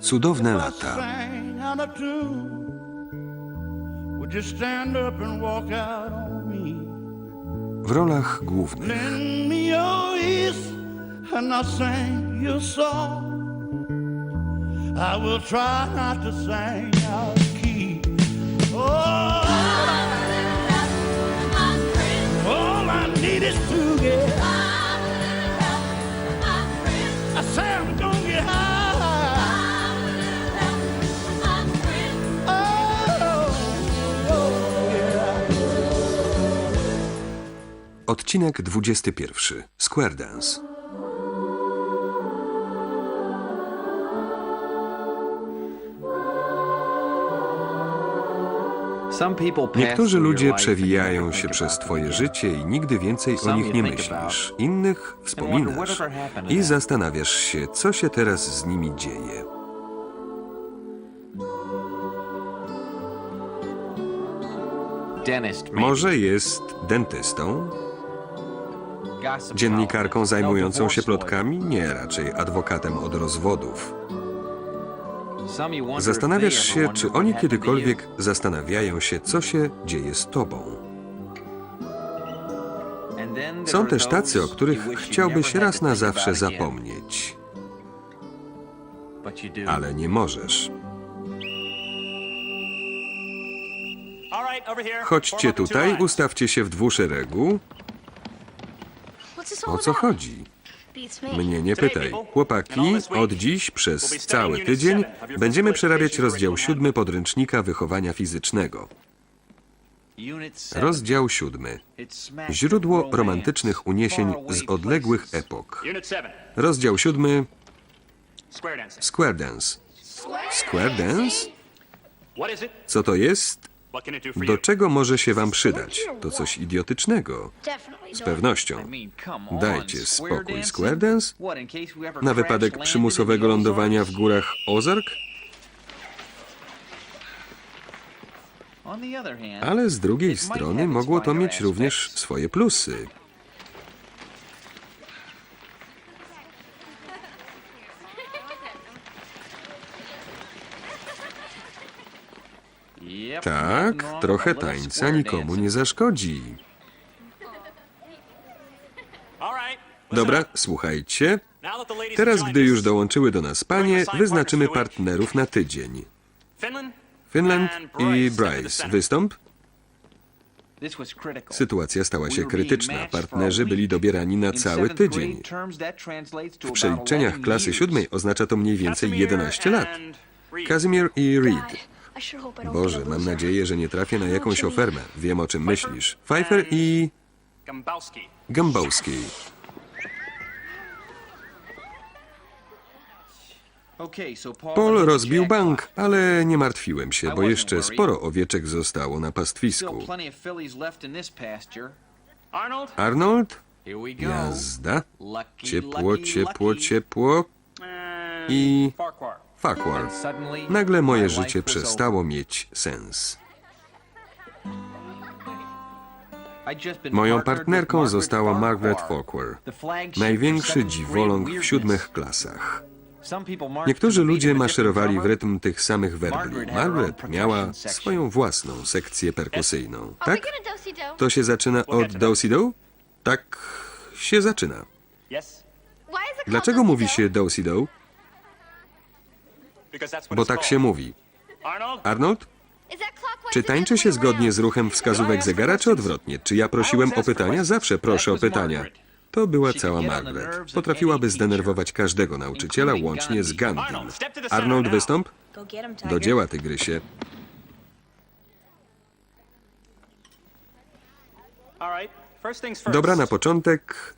Cudowne lata. W rolach głównych. I will try not to. Oh, all I need is to get. Odcinek 21. Square Dance. Niektórzy ludzie przewijają się przez twoje życie i nigdy więcej o nich nie myślisz. Innych wspominasz i zastanawiasz się, co się teraz z nimi dzieje. Może jest dentystą, dziennikarką zajmującą się plotkami? Nie, raczej adwokatem od rozwodów. Zastanawiasz się, czy oni kiedykolwiek zastanawiają się, co się dzieje z tobą. Są też tacy, o których chciałbyś raz na zawsze zapomnieć, ale nie możesz. Chodźcie tutaj, ustawcie się w dwuszeregu. O co chodzi? Mnie nie pytaj. Chłopaki, od dziś przez cały tydzień będziemy przerabiać rozdział siódmy podręcznika wychowania fizycznego. Rozdział siódmy. Źródło romantycznych uniesień z odległych epok. Rozdział siódmy. Square dancing. Square dance. Square dance? Co to jest? Do czego może się wam przydać? To coś idiotycznego. Z pewnością. Dajcie spokój. Square dance? Na wypadek przymusowego lądowania w górach Ozark? Ale z drugiej strony mogło to mieć również swoje plusy. Tak, trochę tańca nikomu nie zaszkodzi. Dobra, słuchajcie. Teraz, gdy już dołączyły do nas panie, wyznaczymy partnerów na tydzień. Finland, Finland and i Bryce. Wystąp? Sytuacja stała się krytyczna. Partnerzy byli dobierani na cały tydzień. W przeliczeniach klasy siódmej oznacza to mniej więcej Casimir 11 lat. Kazimir i Reed. Boże, mam nadzieję, że nie trafię na jakąś ofermę. Wiem, o czym myślisz. Pfeiffer i Gambowski. Paul rozbił bank, ale nie martwiłem się, bo jeszcze sporo owieczek zostało na pastwisku. Arnold? Jazda. Ciepło, ciepło, ciepło. and I Farquhar. Nagle moje życie przestało mieć sens. Moją partnerką została Margaret Farquhar, największy dziwoląg w siódmych klasach. Niektórzy ludzie maszerowali w rytm tych samych werbli. Margaret miała swoją własną sekcję perkusyjną. Tak? To się zaczyna od do-si-do? Tak się zaczyna. Dlaczego mówi się that's what Bo tak się mówi. Arnold? Czy tańczy się zgodnie z ruchem wskazówek zegara, czy odwrotnie? Czy ja prosiłem o pytania? Zawsze proszę o pytania. To była cała Margaret. Potrafiłaby zdenerwować każdego nauczyciela, łącznie z Gandhim. Arnold, wystąp. Do dzieła, tygrysie. Dobra, na początek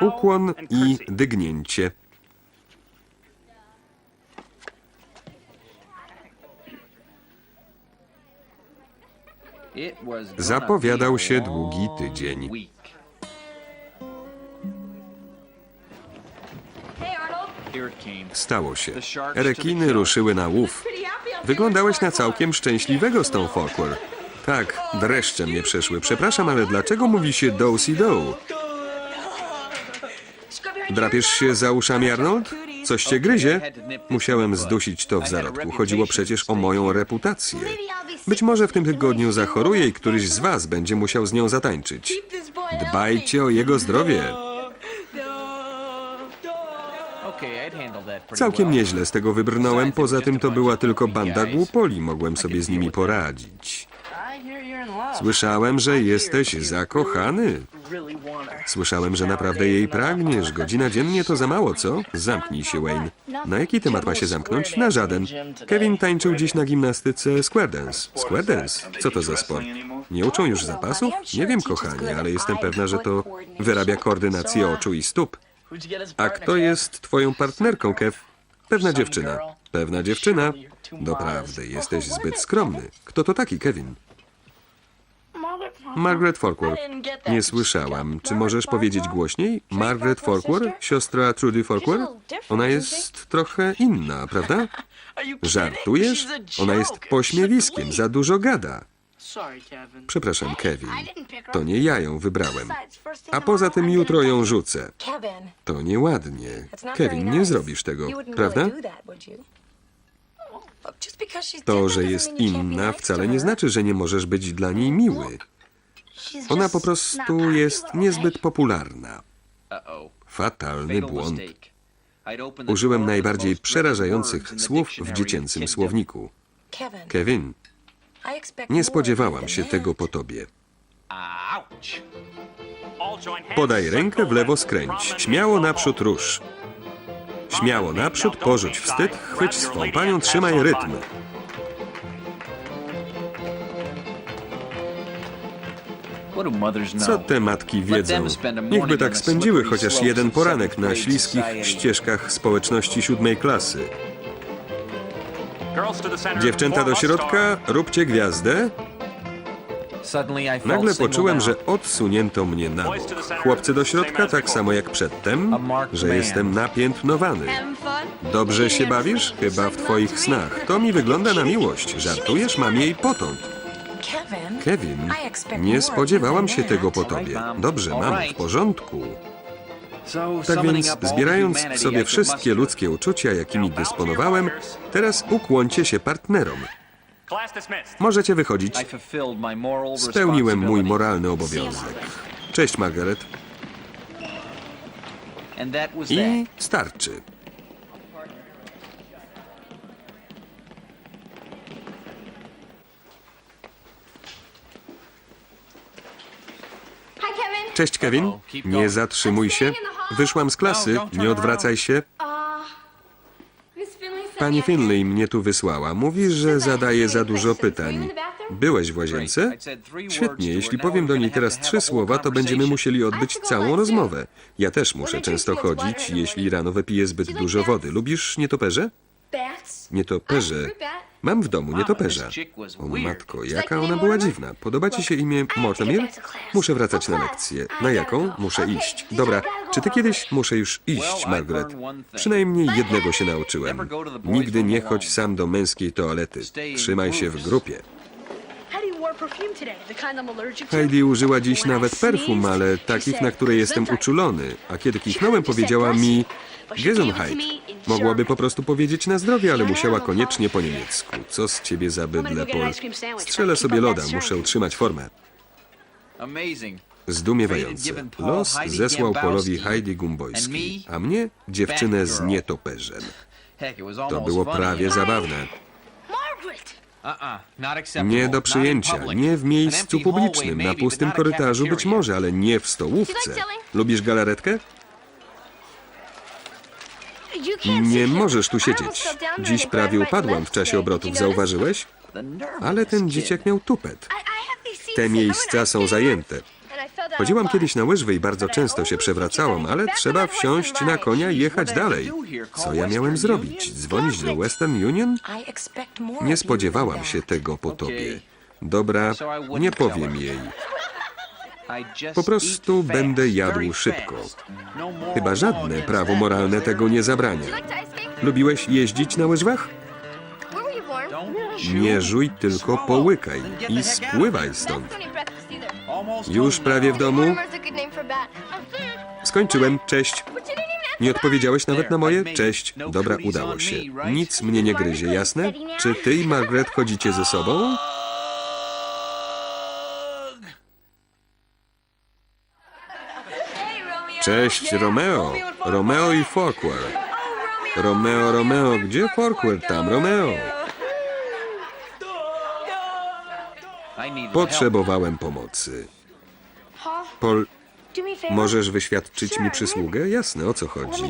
ukłon i dygnięcie. Zapowiadał się długi tydzień. Stało się. Rekiny ruszyły na łów. Wyglądałeś na całkiem szczęśliwego z tą Farquhar. Tak, dreszcze mnie przeszły. Przepraszam, ale dlaczego mówi się do-si-do? Drapiesz się za uszami, Arnold? coś cię gryzie? Musiałem zdusić to w zarodku. Chodziło przecież o moją reputację. Być może w tym tygodniu zachoruję i któryś z was będzie musiał z nią zatańczyć. Dbajcie o jego zdrowie. Całkiem nieźle z tego wybrnąłem, poza tym to była tylko banda głupoli, mogłem sobie z nimi poradzić. Słyszałem, że jesteś zakochany. Słyszałem, że naprawdę jej pragniesz. Godzina dziennie to za mało, co? Zamknij się, Wayne. Na jaki temat ma się zamknąć? Na żaden. Kevin tańczył dziś na gimnastyce square dance. Square dance? Co to za sport? Nie uczą już zapasów? Nie wiem, kochanie, ale jestem pewna, że to wyrabia koordynację oczu i stóp. A kto jest twoją partnerką, Kev? Pewna dziewczyna. Pewna dziewczyna. Doprawdy, jesteś zbyt skromny. Kto to taki, Kevin? Margaret Forquer. Nie słyszałam. Czy możesz powiedzieć głośniej? Margaret Forquer? Siostra Trudy Forquer? Ona jest trochę inna, prawda? Żartujesz? Ona jest pośmiewiskiem, za dużo gada. Przepraszam, Kevin. To nie ja ją wybrałem. A poza tym jutro ją rzucę. To nieładnie. Kevin, nie zrobisz tego, prawda? To, że jest inna, wcale nie znaczy, że nie możesz być dla niej miły. Ona po prostu jest niezbyt popularna. Fatalny błąd. Użyłem najbardziej przerażających słów w dziecięcym słowniku. Kevin, nie spodziewałam się tego po tobie. Podaj rękę w lewo skręć. Śmiało naprzód rusz. Śmiało naprzód, porzuć wstyd, chwyć swą panią, trzymaj rytm. Co te matki wiedzą? Niechby tak spędziły chociaż jeden poranek na śliskich ścieżkach społeczności siódmej klasy. Dziewczęta do środka, róbcie gwiazdę. Nagle poczułem, że odsunięto mnie na bok. Chłopcy do środka, tak samo jak przedtem, że jestem napiętnowany. Dobrze się bawisz? Chyba w twoich snach. To mi wygląda na miłość. Żartujesz? Mam jej potąd. Kevin, nie spodziewałam się tego po tobie. Dobrze, mam, w porządku. Tak więc, zbierając w sobie wszystkie ludzkie uczucia, jakimi dysponowałem, teraz ukłońcie się partnerom. Możecie wychodzić. Spełniłem mój moralny obowiązek. Cześć, Margaret. I starczy. Cześć, Kevin. Nie zatrzymuj się. Wyszłam z klasy. Nie odwracaj się. Pani Finley mnie tu wysłała. Mówi, że zadaje za dużo pytań. Byłeś w łazience? Świetnie, jeśli powiem do niej teraz trzy słowa, to będziemy musieli odbyć całą rozmowę. Ja też muszę często chodzić, jeśli rano wypiję zbyt dużo wody. Lubisz nietoperze? Nietoperze. Mam w domu nietoperza. O matko, jaka ona była dziwna. Podoba ci się imię Mortimer? Muszę wracać na lekcję. Na jaką? Muszę iść. Dobra, czy ty kiedyś... Muszę już iść, Margaret. Przynajmniej jednego się nauczyłem. Nigdy nie chodź sam do męskiej toalety. Trzymaj się w grupie. Heidi użyła dziś nawet perfum, ale takich, na które jestem uczulony. A kiedy kichnąłem, powiedziała mi Gesundheit. Mogłaby po prostu powiedzieć na zdrowie, ale musiała koniecznie po niemiecku. Co z ciebie za bydle, Paul? Strzelę sobie loda, muszę utrzymać formę. Zdumiewające. Los zesłał Polowi Heidi Gumbojskiej, a mnie dziewczynę z nietoperzem. To było prawie zabawne. Nie do przyjęcia, nie w miejscu publicznym, na pustym korytarzu być może, ale nie w stołówce. Lubisz galaretkę? Nie możesz tu siedzieć. Dziś prawie upadłam w czasie obrotów, zauważyłeś? Ale ten dzieciak miał tupet. Te miejsca są zajęte. Chodziłam kiedyś na łyżwy i bardzo często się przewracałam, ale trzeba wsiąść na konia i jechać dalej. Co ja miałem zrobić? Dzwonić do Western Union? Nie spodziewałam się tego po tobie. Dobra, nie powiem jej. Po prostu będę jadł szybko. Chyba żadne prawo moralne tego nie zabrania. Lubiłeś jeździć na łyżwach? Nie żuj, tylko połykaj i spływaj stąd. Już prawie w domu? Skończyłem, cześć. Nie odpowiedziałeś nawet na moje? Cześć. Dobra, udało się. Nic mnie nie gryzie, jasne? Czy ty i Margaret chodzicie ze sobą? Cześć, Romeo. Romeo i Forquer. Romeo, Romeo, gdzie Forquer? Tam Romeo. Potrzebowałem pomocy. Pol, możesz wyświadczyć mi przysługę? Jasne, o co chodzi.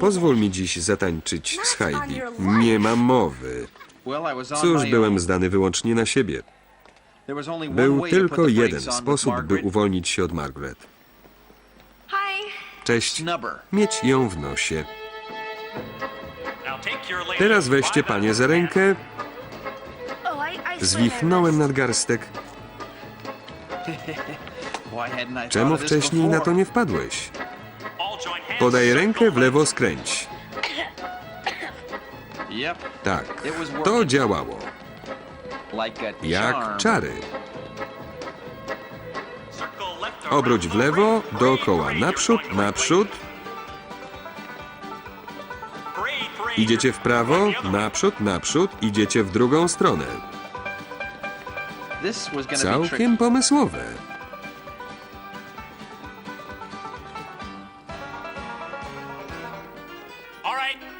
Pozwól mi dziś zatańczyć z Heidi. Nie mam mowy. Cóż, byłem zdany wyłącznie na siebie. Był tylko jeden sposób, by uwolnić się od Margaret. Cześć. Mieć ją w nosie. Teraz weźcie panie za rękę. Zwichnąłem nadgarstek. Czemu wcześniej na to nie wpadłeś? Podaj rękę, w lewo skręć. Tak, to działało. Jak czary. Obróć w lewo, dookoła, naprzód, naprzód. Idziecie w prawo, naprzód, naprzód. Idziecie w drugą stronę. Całkiem pomysłowe.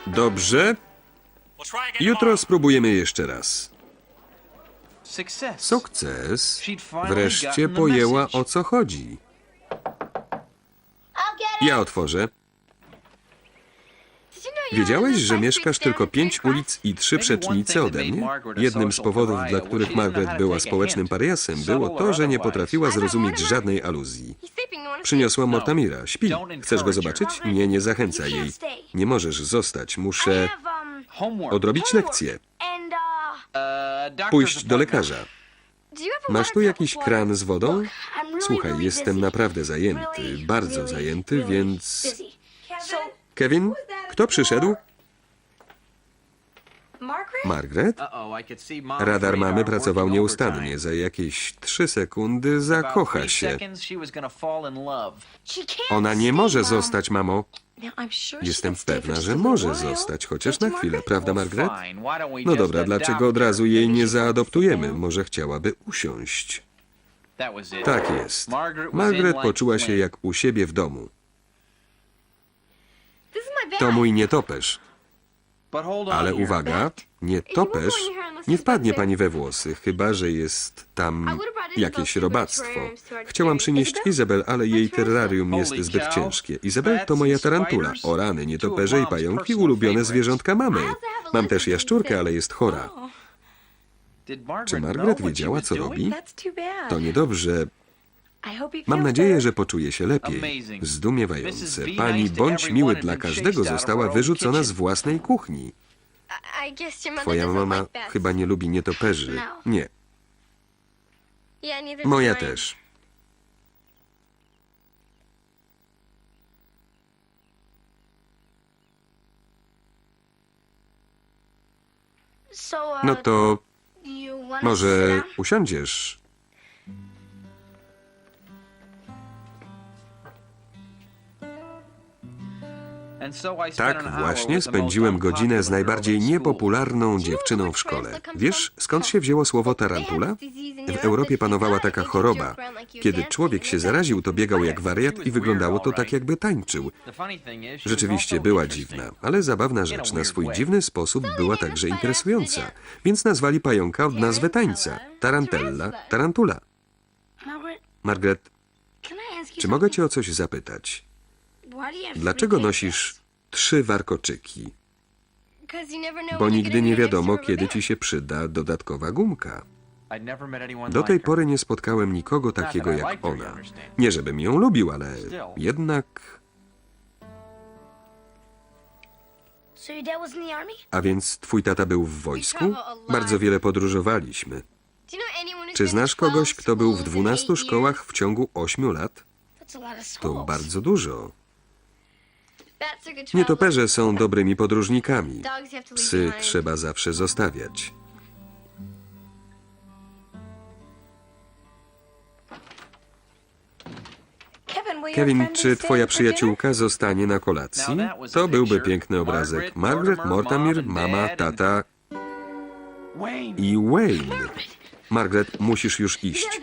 Dobrze, jutro spróbujemy jeszcze raz. Sukces. Wreszcie pojęła o co chodzi. Ja otworzę. Wiedziałeś, że mieszkasz tylko pięć ulic i trzy przecznice ode mnie? Jednym z powodów, dla których Margaret była społecznym pariasem, było to, że nie potrafiła zrozumieć żadnej aluzji. Przyniosła Mortamira. Śpi. Chcesz go zobaczyć? Nie, nie zachęcaj jej. Nie możesz zostać. Muszę odrobić lekcję. Pójść do lekarza. Masz tu jakiś kran z wodą? Słuchaj, jestem naprawdę zajęty, bardzo zajęty, więc... Kevin, kto przyszedł? Margaret? Radar mamy pracował nieustannie. Za jakieś trzy sekundy zakocha się. Ona nie może zostać, mamo. Jestem pewna, że może zostać, chociaż na chwilę, prawda, Margaret? No dobra, dlaczego od razu jej nie zaadoptujemy? Może chciałaby usiąść. Tak jest. Margaret poczuła się jak u siebie w domu. To mój nietoperz. Ale uwaga, nietoperz nie wpadnie pani we włosy, chyba że jest tam jakieś robactwo. Chciałam przynieść Izabel, ale jej terrarium jest zbyt ciężkie. Izabel to moja tarantula. O rany, nietoperze i pająki ulubione zwierzątka mamy. Mam też jaszczurkę, ale jest chora. Czy Margaret wiedziała, co robi? To niedobrze. Mam nadzieję, że poczuje się lepiej. Zdumiewające. Pani bądź miły dla każdego została wyrzucona z własnej kuchni. Twoja mama chyba nie lubi nietoperzy. Nie, moja też. No to może usiądziesz? Tak właśnie spędziłem godzinę z najbardziej niepopularną dziewczyną w szkole. Wiesz, skąd się wzięło słowo tarantula? W Europie panowała taka choroba. Kiedy człowiek się zaraził, to biegał jak wariat i wyglądało to tak, jakby tańczył. Rzeczywiście była dziwna, ale zabawna rzecz. Na swój dziwny sposób była także interesująca. Więc nazwali pająka od nazwy tańca. Tarantella, tarantula. Margaret, czy mogę cię o coś zapytać? Dlaczego nosisz trzy warkoczyki? Bo nigdy nie wiadomo, kiedy ci się przyda dodatkowa gumka. Do tej pory nie spotkałem nikogo takiego jak ona. Nie żebym ją lubił, ale jednak... A więc twój tata był w wojsku? Bardzo wiele podróżowaliśmy. Czy znasz kogoś, kto był w dwunastu szkołach w ciągu ośmiu lat? To bardzo dużo. Nietoperze są dobrymi podróżnikami. Psy trzeba zawsze zostawiać. Kevin, czy twoja przyjaciółka zostanie na kolacji? To byłby piękny obrazek. Margaret, Mortimer, mama, tata i Wayne. Margaret, musisz już iść.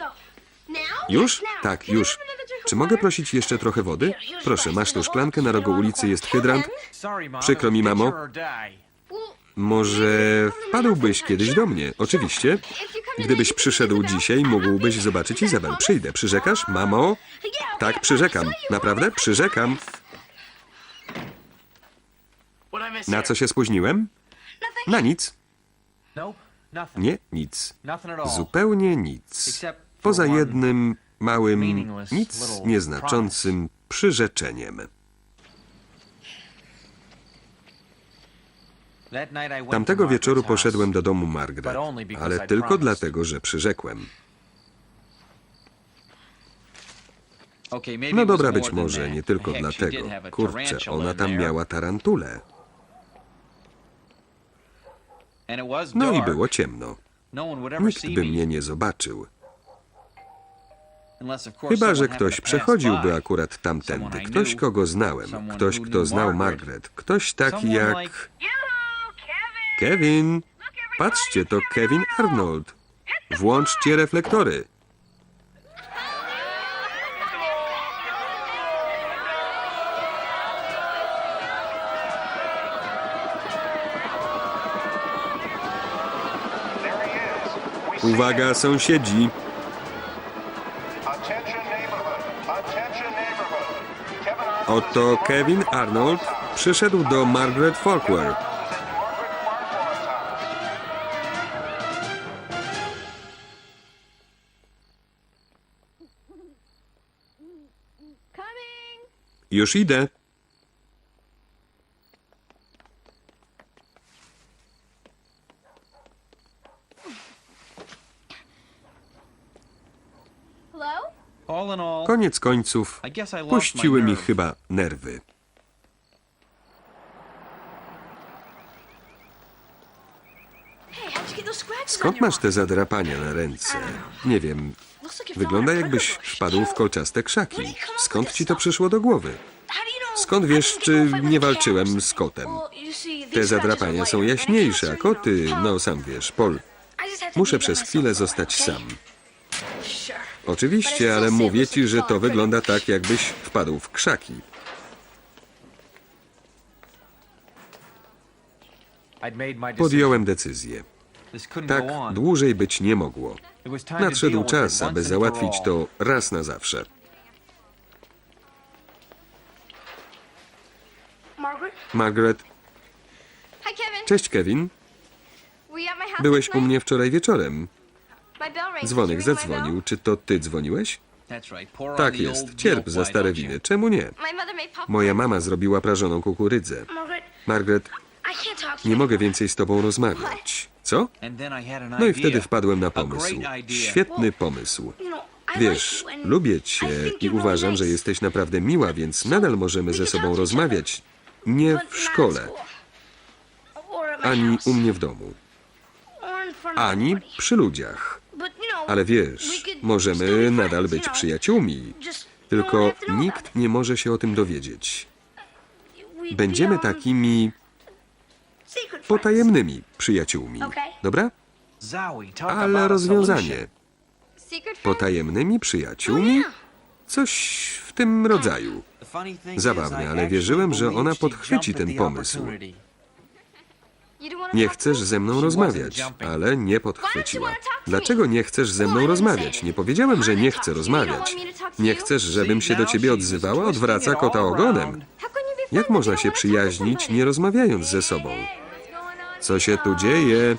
Już? Tak, już. Czy mogę prosić jeszcze trochę wody? Proszę, masz tu szklankę, na rogu ulicy jest hydrant. Przykro mi, mamo. Może wpadłbyś kiedyś do mnie? Oczywiście. Gdybyś przyszedł dzisiaj, mógłbyś zobaczyć Izabel. Przyjdę. Przyrzekasz, mamo? Tak, przyrzekam. Naprawdę? Przyrzekam. Na co się spóźniłem? Na nic. Nie, nic. Zupełnie nic. Poza jednym małym, nic nieznaczącym przyrzeczeniem. Tamtego wieczoru poszedłem do domu Margaret, ale tylko dlatego, że przyrzekłem. No dobra, być może nie tylko dlatego. Kurczę, ona tam miała tarantulę. No i było ciemno. Nikt by mnie nie zobaczył. Chyba, że ktoś przechodziłby akurat tamtędy. Ktoś, kogo znałem. Ktoś, kto znał Margaret. Ktoś taki jak... Kevin! Patrzcie, to Kevin Arnold. Włączcie reflektory. Uwaga, sąsiedzi! Oto Kevin Arnold przyszedł do Margaret house. Już idę. Koniec końców puściły mi chyba nerwy. Skąd masz te zadrapania na ręce? Nie wiem. Wygląda jakbyś wpadł w kolczaste krzaki. Skąd ci to przyszło do głowy? Skąd wiesz, czy nie walczyłem z kotem? Te zadrapania są jaśniejsze, a koty, no sam wiesz, Pol. Muszę przez chwilę zostać sam. Oczywiście, ale mówię ci, że to wygląda tak, jakbyś wpadł w krzaki. Podjąłem decyzję. Tak dłużej być nie mogło. Nadszedł czas, aby załatwić to raz na zawsze. Margaret, cześć Kevin. Byłeś u mnie wczoraj wieczorem. Dzwonek zadzwonił. Czy to ty dzwoniłeś? Tak jest. Cierp za stare winy. Czemu nie? Moja mama zrobiła prażoną kukurydzę. Margaret, nie mogę więcej z tobą rozmawiać. Co? No i wtedy wpadłem na pomysł. Świetny pomysł. Wiesz, lubię cię i uważam, że jesteś naprawdę miła, więc nadal możemy ze sobą rozmawiać. Nie w szkole, ani u mnie w domu, ani przy ludziach. Ale wiesz, możemy nadal być przyjaciółmi. Tylko nikt nie może się o tym dowiedzieć. Będziemy takimi potajemnymi przyjaciółmi. Dobra? Ale rozwiązanie. Potajemnymi przyjaciółmi? Coś w tym rodzaju. Zabawne, ale wierzyłem, że ona podchwyci ten pomysł. Nie chcesz ze mną rozmawiać, ale nie podchwyciła. Dlaczego nie chcesz ze mną rozmawiać? Nie powiedziałem, że nie chcę rozmawiać. Nie chcesz, żebym się do ciebie odzywała? Odwraca kota ogonem. Jak można się przyjaźnić, nie rozmawiając ze sobą? Co się tu dzieje?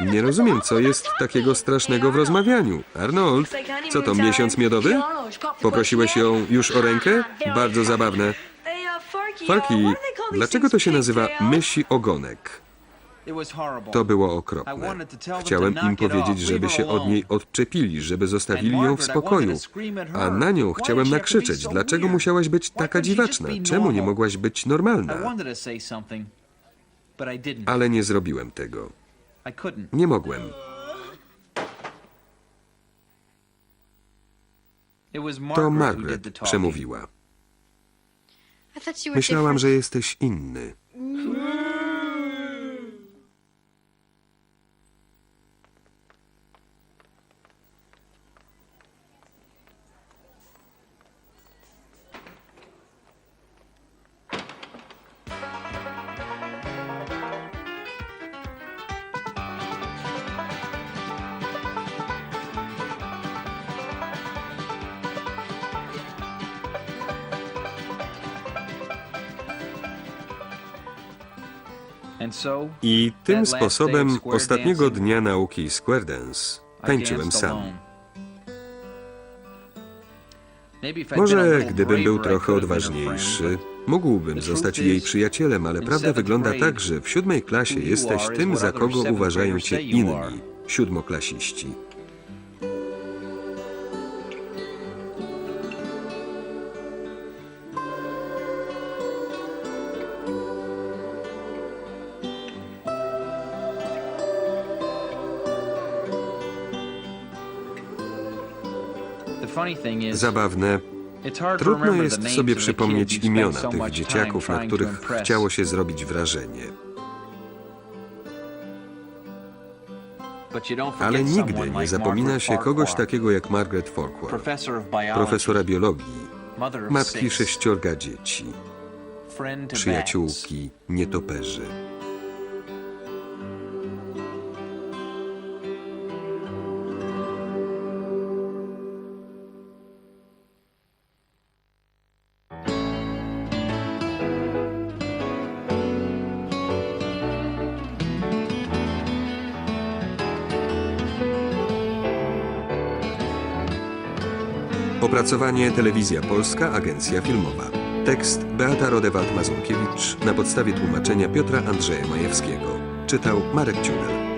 Nie rozumiem, co jest takiego strasznego w rozmawianiu. Arnold, co to, miesiąc miodowy? Poprosiłeś ją już o rękę? Bardzo zabawne. Falki, dlaczego to się nazywa mysi ogonek? To było okropne. Chciałem im powiedzieć, żeby się od niej odczepili, żeby zostawili ją w spokoju. A na nią chciałem nakrzyczeć. Dlaczego musiałaś być taka dziwaczna? Czemu nie mogłaś być normalna? Ale nie zrobiłem tego. Nie mogłem. To Margaret przemówiła. Myślałam, że jesteś inny. I tym sposobem ostatniego dnia nauki Square Dance tańczyłem sam. Może gdybym był trochę odważniejszy, mógłbym zostać jej przyjacielem, ale prawda wygląda tak, że w siódmej klasie jesteś tym, za kogo uważają cię inni, siódmoklasiści. Zabawne, trudno jest sobie przypomnieć imiona tych dzieciaków, na których chciało się zrobić wrażenie. Ale nigdy nie zapomina się kogoś takiego jak Margaret Forquer, profesora biologii, matki sześciorga dzieci, przyjaciółki nietoperzy. Opracowanie Telewizja Polska, Agencja Filmowa. Tekst Beata Rodewald-Mazurkiewicz na podstawie tłumaczenia Piotra Andrzeja Majewskiego. Czytał Marek Ciunel.